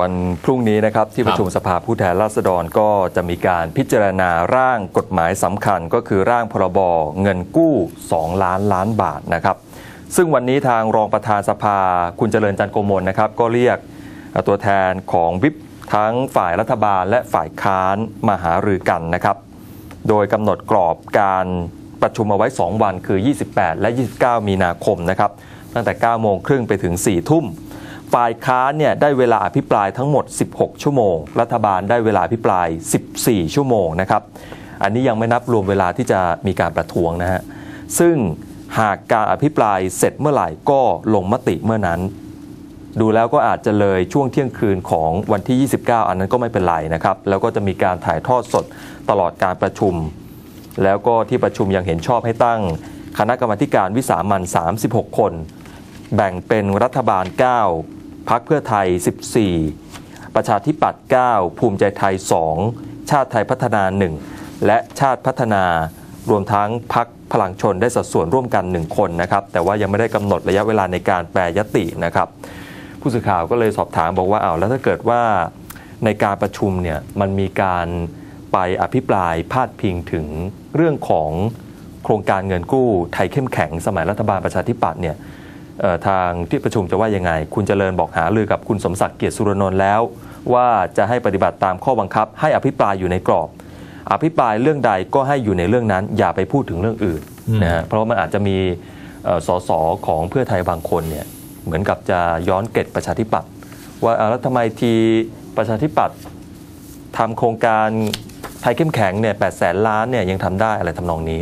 วันพรุ่งนี้นะครับที่ประชุมสภาผู้แทนราษฎรก็จะมีการพิจารณาร่างกฎหมายสำคัญก็คือร่างพรบเงินกู้ 2 ล้านล้านบาทนะครับ ซึ่งวันนี้ทางรองประธานสภาคุณเจริญจันโกมลนะครับ ก็เรียกตัวแทนของวิปทั้งฝ่ายรัฐบาลและฝ่ายค้านมาหารือกันนะครับ โดยกำหนดกรอบการประชุมเอาไว้ 2 วันคือ 28 และ 29 มีนาคมนะครับตั้งแต่ 9 โมงครึ่งไปถึง 4 ทุ่ม ฝ่ายค้านเนี่ยได้เวลาอภิปรายทั้งหมด 16 ชั่วโมง รัฐบาลได้เวลาอภิปราย 14 ชั่วโมงนะครับ อันนี้ยังไม่นับรวมเวลาที่จะมีการประท้วงนะฮะ ซึ่งหากการอภิปรายเสร็จเมื่อไหร่ก็ลงมติเมื่อนั้น ดูแล้วก็อาจจะเลยช่วงเที่ยงคืนของวันที่ 29 อันนั้นก็ไม่เป็นไรนะครับ แล้วก็จะมีการถ่ายทอดสดตลอดการประชุม แล้วก็ที่ประชุมยังเห็นชอบให้ตั้ง คณะกรรมการวิสามัน36 คน แบ่งเป็นรัฐบาล 9 พักเพื่อไทย 14 ประชาธิปัตย์ 9 ภูมิใจไทย 2 ชาติไทยพัฒนา 1 และชาติพัฒนารวมทั้งพักพลังชนได้สัดส่วนร่วมกัน 1 คนนะครับ แต่ว่ายังไม่ได้กำหนดระยะเวลาในการแปรยตินะครับ ผู้สื่อข่าวก็เลยสอบถามบอกว่าเอ้าแล้วถ้าเกิดว่าในการประชุมเนี่ยมันมีการไปอภิปรายพาดพิงถึงเรื่องของโครงการเงินกู้ไทยเข้มแข็งสมัยรัฐบาลประชาธิปัตย์เนี่ย ทางที่ประชุมจะว่ายังไง คุณเจริญบอกหาลือกับคุณสมศักดิ์เกียรติสุรนนท์แล้ว ว่าจะให้ปฏิบัติตามข้อบังคับ ให้อภิปรายอยู่ในกรอบ อภิปรายเรื่องใดก็ให้อยู่ในเรื่องนั้น อย่าไปพูดถึงเรื่องอื่นอืมนะฮะเพราะว่ามันอาจจะมีเอ่อสสของเพื่อไทยบางคนเนี่ยเหมือนกับจะย้อนเกร็ดประชาธิปัตย์ว่าอ่าแล้วทำไมทีประชาธิปัตย์ทำโครงการไทยเข้มแข็งเนี่ยแปดแสนล้านเนี่ยยังทำได้อะไรทำนองนี้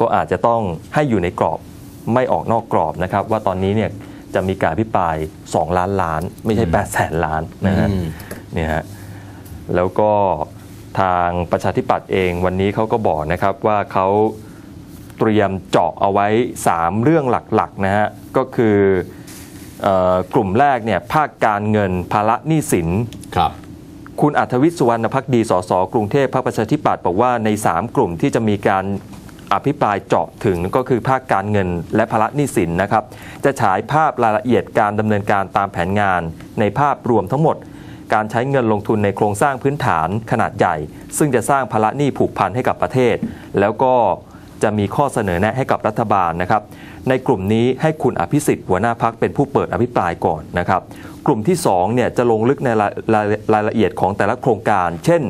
ก็อาจจะต้องให้อยู่ในกรอบ ไม่ออกนอกกรอบนะครับ ว่าตอนนี้เนี่ยจะมีการอภิปราย 2 ล้านล้าน ไม่ใช่8 0 0แสนล้านนะฮะอืมเนี่ยฮะแล้วก็ทางประชาธิปัตย์เองวันนี้เขาก็บอกนะครับว่าเขาเตรียมเจาะเอาไว้ 3 เรื่องหลักๆนะฮะก็คือเออกลุ่มแรกเนี่ยภาคการเงินภาระหนี้สินครับคุณอัธวิทย์สุวรรณพักดีสสกรุงเทพพรรคประชาธิปัตย์บอกว่าใน 3 กลุ่มที่จะมีการ อภิปรายเจาะถึงก็คือภาคการเงินและภาระหนี้สินนะครับ จะฉายภาพรายละเอียดการดำเนินการตามแผนงาน ในภาพรวมทั้งหมด การใช้เงินลงทุนในโครงสร้างพื้นฐานขนาดใหญ่ ซึ่งจะสร้างภาระหนี้ผูกพันให้กับประเทศ แล้วก็จะมีข้อเสนอแนะให้กับรัฐบาลนะครับ ในกลุ่มนี้ให้คุณอภิสิทธิ์หัวหน้าพักเป็นผู้เปิดอภิปรายก่อนนะครับ กลุ่มที่2เนี่ยจะลงลึกในรารายละเอียดของแต่ละโครงการ เช่น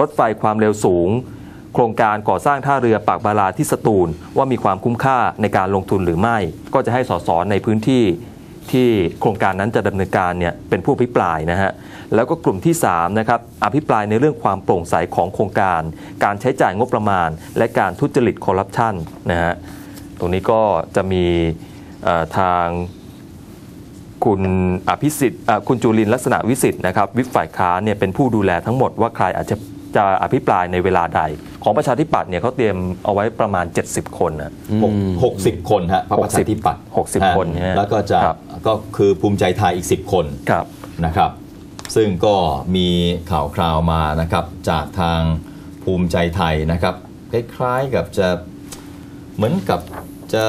รถไฟความเร็วสูง โครงการก่อสร้างท่าเรือปากบาราที่สตูล ว่ามีความคุ้มค่าในการลงทุนหรือไม่ ก็จะให้สสในพื้นที่ที่โครงการนั้นจะดำเนินการเนี่ยเป็นผู้อภิปรายนะฮะแล้วก็กลุ่มที่3นะครับอภิปรายในเรื่องความโปร่งใสของโครงการ การใช้จ่ายงบประมาณ และการทุจริตคอร์รัปชันนะฮะตรงนี้ก็จะมีทางคุณอภิสิทธิ์คุณจุลินลักษณะวิสิทธิ์นะครับวิปฝ่ายค้านเนี่ยเป็นผู้ดูแลทั้งหมดว่าใครอาจจะ จะอภิปรายในเวลาใด ของประชาธิปัตย์เนี่ยเขาเตรียมเอาไว้ประมาณ 70 คนนะ หกหกสิบคนฮะพรรคประชาธิปัตย์หกสิบฮะคนใช่ไหมแล้วก็จะครับก็คือภูมิใจไทยอีก 10 คน ครับ นะครับ ซึ่งก็มีข่าวคราวมานะครับ จากทางภูมิใจไทยนะครับ คล้ายๆกับจะเหมือนกับจะ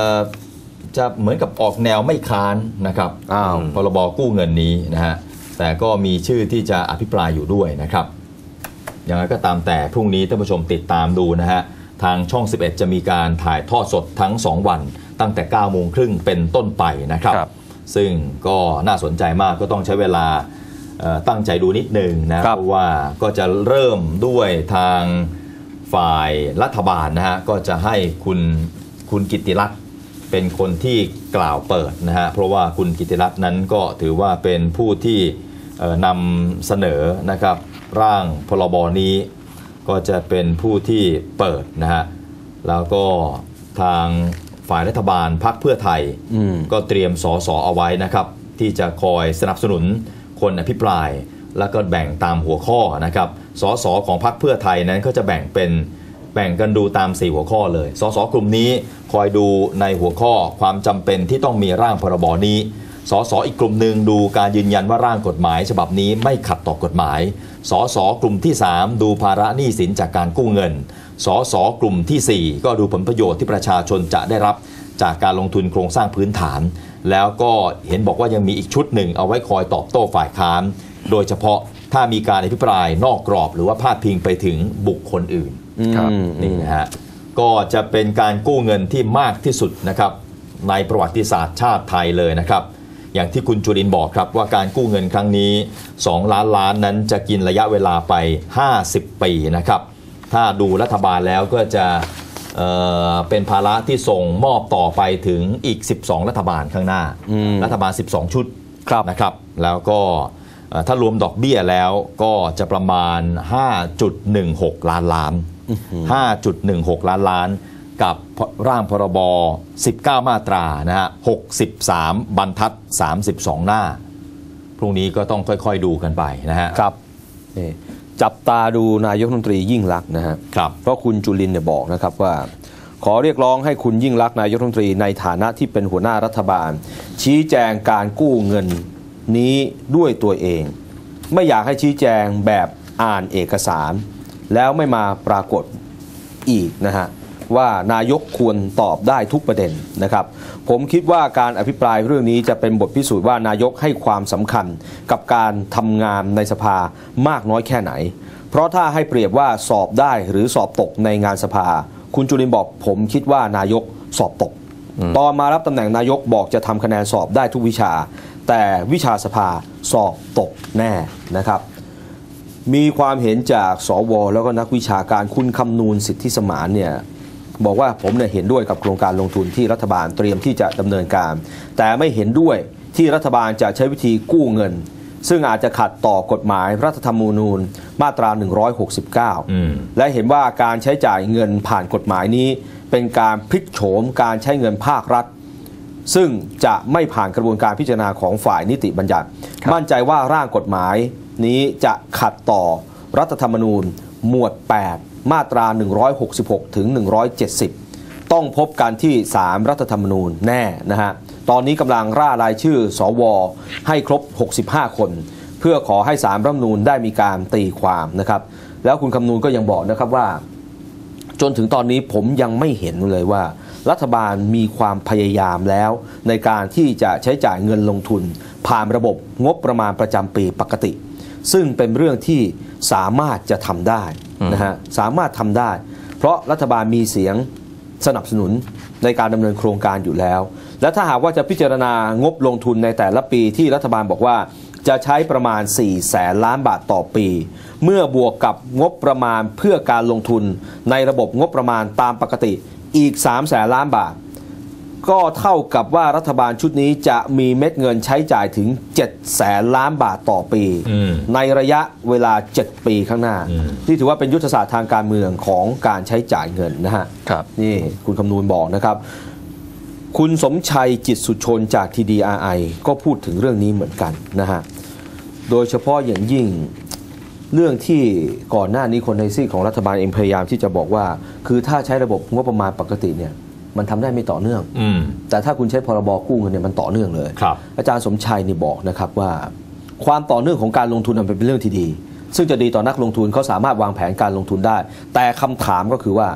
จะเหมือนกับออกแนวไม่ค้านนะครับอ้าว พรบกู้เงินนี้นะฮะแต่ก็มีชื่อที่จะอภิปรายอยู่ด้วยนะครับ อย่างไรก็ตามแต่พรุ่งนี้ท่านผู้ชมติดตามดูนะฮะทางช่อง 11 จะมีการถ่ายทอดสดทั้ง 2 วัน ตั้งแต่9โมงครึ่งเป็นต้นไปนะครับครับซึ่งก็น่าสนใจมากก็ต้องใช้เวลาเอ่อตั้งใจดูนิดหนึ่งนะครับเพราะว่าก็จะเริ่มด้วยทางฝ่ายรัฐบาลนะฮะก็จะให้คุณคุณกิตติรัตน์เป็นคนที่กล่าวเปิดนะฮะเพราะว่าคุณกิตติรัตน์นั้นก็ถือว่าเป็นผู้ที่เอ่อ นำเสนอนะครับร่างพรบนี้ก็จะเป็นผู้ที่เปิดนะฮะแล้วก็ทางฝ่ายรัฐบาลพักเพื่อไทยอืมก็เตรียมสอสอเอาไว้นะครับที่จะคอยสนับสนุนคนอภิปราย แล้วก็แบ่งตามหัวข้อนะครับสอสอของพรรคเพื่อไทยนั้นก็จะแบ่งเป็นแบ่งกันดูตาม 4 หัวข้อเลยสอสอกลุ่มนี้คอยดูในหัวข้อความจำเป็นที่ต้องมีร่างพรบนี้ สอสออีกกลุ่มหนึ่งดูการยืนยันว่าร่างกฎหมาย ฉบับนี้ไม่ขัดต่อกฎหมายสอสอกลุ่มที่ 3 ดูภาระหนี้สินจากการกู้เงินสอสอกลุ่มทีสี่ 4 ก็ดูผลประโยชน์ที่ประชาชนจะได้รับจากการลงทุนโครงสร้างพื้นฐาน แล้วก็เห็นบอกว่ายังมีอีกชุดหนึ่งเอาไว้คอยตอบโต้ฝ่ายค้าน โดยเฉพาะถ้ามีการอภิปรายนอกกรอบหรือว่าพาดพิงไปถึงบุคคลอื่นครับอืมนี่นะฮะก็จะเป็นการกู้เงินที่มากที่สุดนะครับในประวัติศาสตร์ชาติไทยเลยนะครับ อย่างที่คุณจุรินทร์บอกครับว่าการกู้เงินครั้งนี้ 2 ล้านล้านนั้นจะกินระยะเวลาไป 50 ปีนะครับ ถ้าดูรัฐบาลแล้วก็จะเอ่อเป็นภาระที่ส่งมอบต่อไปถึงอีก 12 รัฐบาลข้างหน้าอืมรัฐบาล 12 ชุดครับนะครับ แล้วก็เอ่อถ้ารวมดอกเบี้ยแล้วก็จะประมาณ 5.16 ล้านล้าน 5.16 ล้านล้าน กับร่างพรบ 19 มาตรานะฮะ 63 บรรทัด 32 หน้า พรุ่งนี้ก็ต้องค่อยๆดูกันไปนะฮะ ครับนี่จับตาดูนายกรัฐมนตรียิ่งลักษณ์นะฮะ ครับ เพราะคุณจุลินเนี่ยบอกนะครับว่า ขอเรียกร้องให้คุณยิ่งลักษณ์นายกรัฐมนตรีในฐานะที่เป็นหัวหน้ารัฐบาล ชี้แจงการกู้เงินนี้ด้วยตัวเอง ไม่อยากให้ชี้แจงแบบอ่านเอกสาร แล้วไม่มาปรากฏอีกนะฮะ ว่านายกควรตอบได้ทุกประเด็นนะครับ ผมคิดว่าการอภิปรายเรื่องนี้จะเป็นบทพิสูจน์ว่านายกให้ความสำคัญกับการทำงานในสภามากน้อยแค่ไหน เพราะถ้าให้เปรียบว่าสอบได้หรือสอบตกในงานสภา คุณจุลินบอกผมคิดว่านายกสอบตก ตอนมารับตำแหน่งนายกบอกจะทำคะแนนสอบได้ทุกวิชา แต่วิชาสภาสอบตกแน่นะครับมีความเห็นจากสวแล้วก็นักวิชาการคุณคำนูนสิทธิสมานเนี่ย บอกว่าผมเนี่ยเห็นด้วยกับโครงการลงทุนที่รัฐบาลเตรียมที่จะดำเนินการ แต่ไม่เห็นด้วยที่รัฐบาลจะใช้วิธีกู้เงิน ซึ่งอาจจะขัดต่อกฎหมายรัฐธรรมนูญมาตราอืม169 และเห็นว่าการใช้จ่ายเงินผ่านกฎหมายนี้ เป็นการพลิกโฉมการใช้เงินภาครัฐ ซึ่งจะไม่ผ่านกระบวนการพิจารณาของฝ่ายนิติบัญญัติครับมั่นใจว่าร่างกฎหมายนี้จะขัดต่อรัฐธรรมนูญหมวด 8 มาตรา 166 ถึง 170 ต้องพบกันที่3รัฐธรรมนูญแน่นะฮะ ตอนนี้กำลังร่ารายชื่อสวให้ครบ 65 คน เพื่อขอให้3รัฐธรรมนูญได้มีการตีความนะครับ แล้วคุณคำนูนก็ยังบอกนะครับว่า จนถึงตอนนี้ผมยังไม่เห็นเลยว่ารัฐบาลมีความพยายามแล้วในการที่จะใช้จ่ายเงินลงทุน ผ่านระบบงบประมาณประจำปีปกติ ซึ่งเป็นเรื่องที่ สามารถจะทำได้นะฮะสามารถทำได้ เพราะรัฐบาลมีเสียงสนับสนุนในการดำเนินโครงการอยู่แล้ว และถ้าหากว่าจะพิจารณางบลงทุนในแต่ละปีที่รัฐบาลบอกว่าจะใช้ประมาณ 4 แสนล้านบาทต่อปี เมื่อบวกกับงบประมาณเพื่อการลงทุนในระบบงบประมาณตามปกติอีก 3 แสนล้านบาท ก็เท่ากับว่ารัฐบาลชุดนี้จะมีเม็ดเงินใช้จ่ายถึง 7 แสนล้านบาทต่อปีอืมในระยะเวลา 7 ปีข้างหน้าอืมที่ถือว่าเป็นยุทธศาสตร์ทางการเมืองของการใช้จ่ายเงินนะฮะครับนี่คุณคำนูนบอกนะครับคุณสมชัยจิตสุชนจาก TDRI ก็พูดถึงเรื่องนี้เหมือนกันนะฮะ โดยเฉพาะอย่างยิ่งเรื่องที่ก่อนหน้านี้คนในซีกของรัฐบาลเองพยายามที่จะบอกว่า คือถ้าใช้ระบบงบประมาณปกติเนี่ย มันทำได้ไม่ต่อเนื่องอืมแต่ถ้าคุณใช้พรบกู้เงินเนี่ยมันต่อเนื่องเลยครับอาจารย์สมชัยนี่บอกนะครับว่า ความต่อเนื่องของการลงทุนมันเป็นเรื่องที่ดี ซึ่งจะดีต่อนักลงทุนเขาสามารถวางแผนการลงทุนได้ แต่คำถามก็คือว่า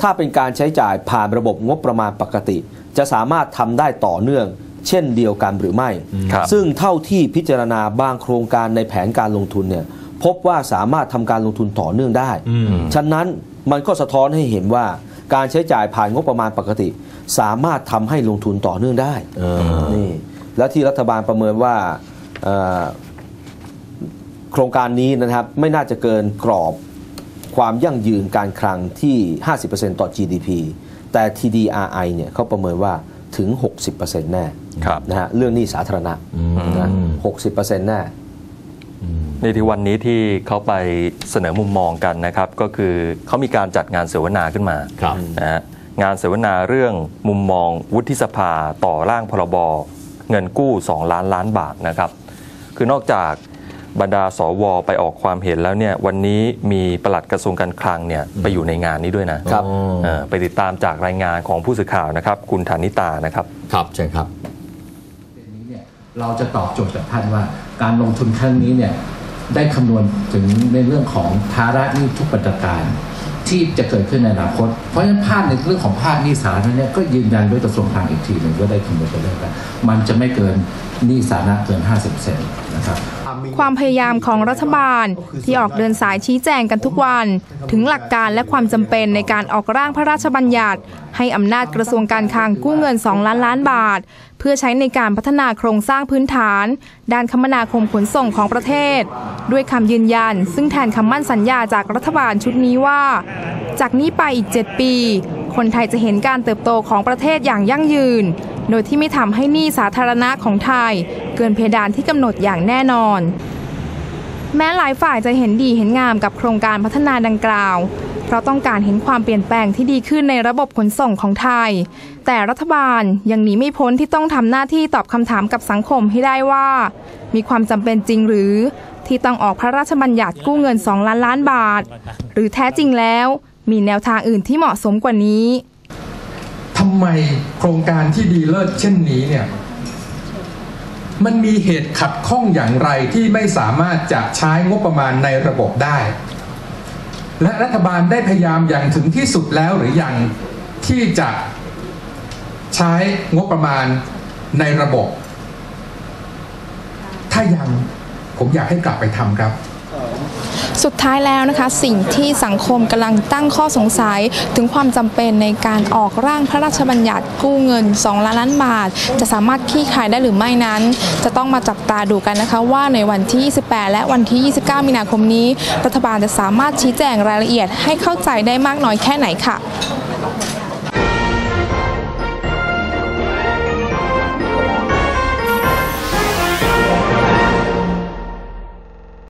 ถ้าเป็นการใช้จ่ายผ่านระบบงบประมาณปกติ จะสามารถทำได้ต่อเนื่อง เช่นเดียวกันหรือไม่ครับซึ่งเท่าที่พิจารณาบางโครงการในแผนการลงทุนเนี่ยพบว่าสามารถทำการลงทุนต่อเนื่องได้อืมฉะนั้นมันก็สะท้อนให้เห็นว่า การใช้จ่ายผ่านงบประมาณปกติ สามารถทำให้ลงทุนต่อเนื่องได้เออนี่แล้วที่รัฐบาลประเมินว่าเอ่อโครงการนี้นะครับไม่น่าจะเกินกรอบความยั่งยืนการคลังที่ 50%ต่อ GDP แต่ TDRI เนี่ยเขาประเมินว่าถึง 60%แน่ครับนะฮะเรื่องหนี้สาธารณะนะ60%แน่ ในที่วันนี้ที่เขาไปเสนอมุมมองกันนะครับ ก็คือเขามีการจัดงานเสวนาขึ้นมาครับนะฮะงานเสวนาเรื่องมุมมองวุฒิสภาต่อร่างพรบเงินกู้ 2 ล้านล้านบาทนะครับ คือนอกจากบรรดาสวไปออกความเห็นแล้วเนี่ยวันนี้มีปลัดกระทรวงการคลังเนี่ยไปอยู่ในงานนี้ด้วยนะครับเออไปติดตามจากรายงานของผู้สื่อข่าวนะครับ คุณธนิตานะครับครับเชิญครับประเด็นนี้เนี่ยเราจะตอบโจทย์กับท่านว่า การลงทุนครั้งนี้เนี่ย ได้คำนวณถึงในเรื่องของภาระหนี้ทุกประการที่จะเกิดขึ้นในอนาคต เพราะฉะนั้นภาพในเรื่องของภาพหนี้สาธารณะเนี่ยก็ยืนยันด้วยกระทรวงคลังอีกทีหนึ่งก็ได้คำนวณไปแล้วกันมันจะไม่เกินหนี้สาธารณะเกิน 50%นะครับ ความพยายามของรัฐบาล ที่ออกเดินสายชี้แจงกันทุกวัน ถึงหลักการและความจำเป็นในการออกร่างพระราชบัญญัติ ให้อำนาจกระทรวงการคลังกู้เงิน 2 ล้านล้านบาท เพื่อใช้ในการพัฒนาโครงสร้างพื้นฐาน ด้านคมนาคมขนส่งของประเทศ ด้วยคำยืนยัน ซึ่งแทนคำมั่นสัญญาจากรัฐบาลชุดนี้ว่า จากนี้ไปอีก 7 ปี คนไทยจะเห็นการเติบโตของประเทศอย่างยั่งยืน โดยที่ไม่ทำให้หนี้สาธารณะของไทย เกินเพดานที่กำหนดอย่างแน่นอน แม้หลายฝ่ายจะเห็นดีเห็นงามกับโครงการพัฒนาดังกล่าว เพราะต้องการเห็นความเปลี่ยนแปลงที่ดีขึ้นในระบบขนส่งของไทย แต่รัฐบาลยังหนีไม่พ้นที่ต้องทำหน้าที่ตอบคำถามกับสังคมให้ได้ว่า มีความจำเป็นจริงหรือที่ต้องออกพระราชบัญญัติกู้เงิน 2 ล้านล้านบาท หรือแท้จริงแล้ว มีแนวทางอื่นที่เหมาะสมกว่านี้ ทำไมโครงการที่ดีเลิศเช่นนี้เนี่ยมันมีเหตุขัดข้องอย่างไรที่ไม่สามารถจะใช้งบประมาณในระบบได้ และรัฐบาลได้พยายามอย่างถึงที่สุดแล้วหรือยังที่จะใช้งบประมาณในระบบ ถ้ายังผมอยากให้กลับไปทำครับ สุดท้ายแล้วนะคะ สิ่งที่สังคมกำลังตั้งข้อสงสัยถึงความจำเป็นในการออกร่างพระราชบัญญัติกู้เงิน 2 ล้านล้านบาท จะสามารถคลี่คลายได้หรือไม่นั้น จะต้องมาจับตาดูกันนะคะ ว่าในวันที่ 28 และวันที่ 29 มีนาคมนี้ รัฐบาลจะสามารถชี้แจงรายละเอียดให้เข้าใจได้มากน้อยแค่ไหนค่ะ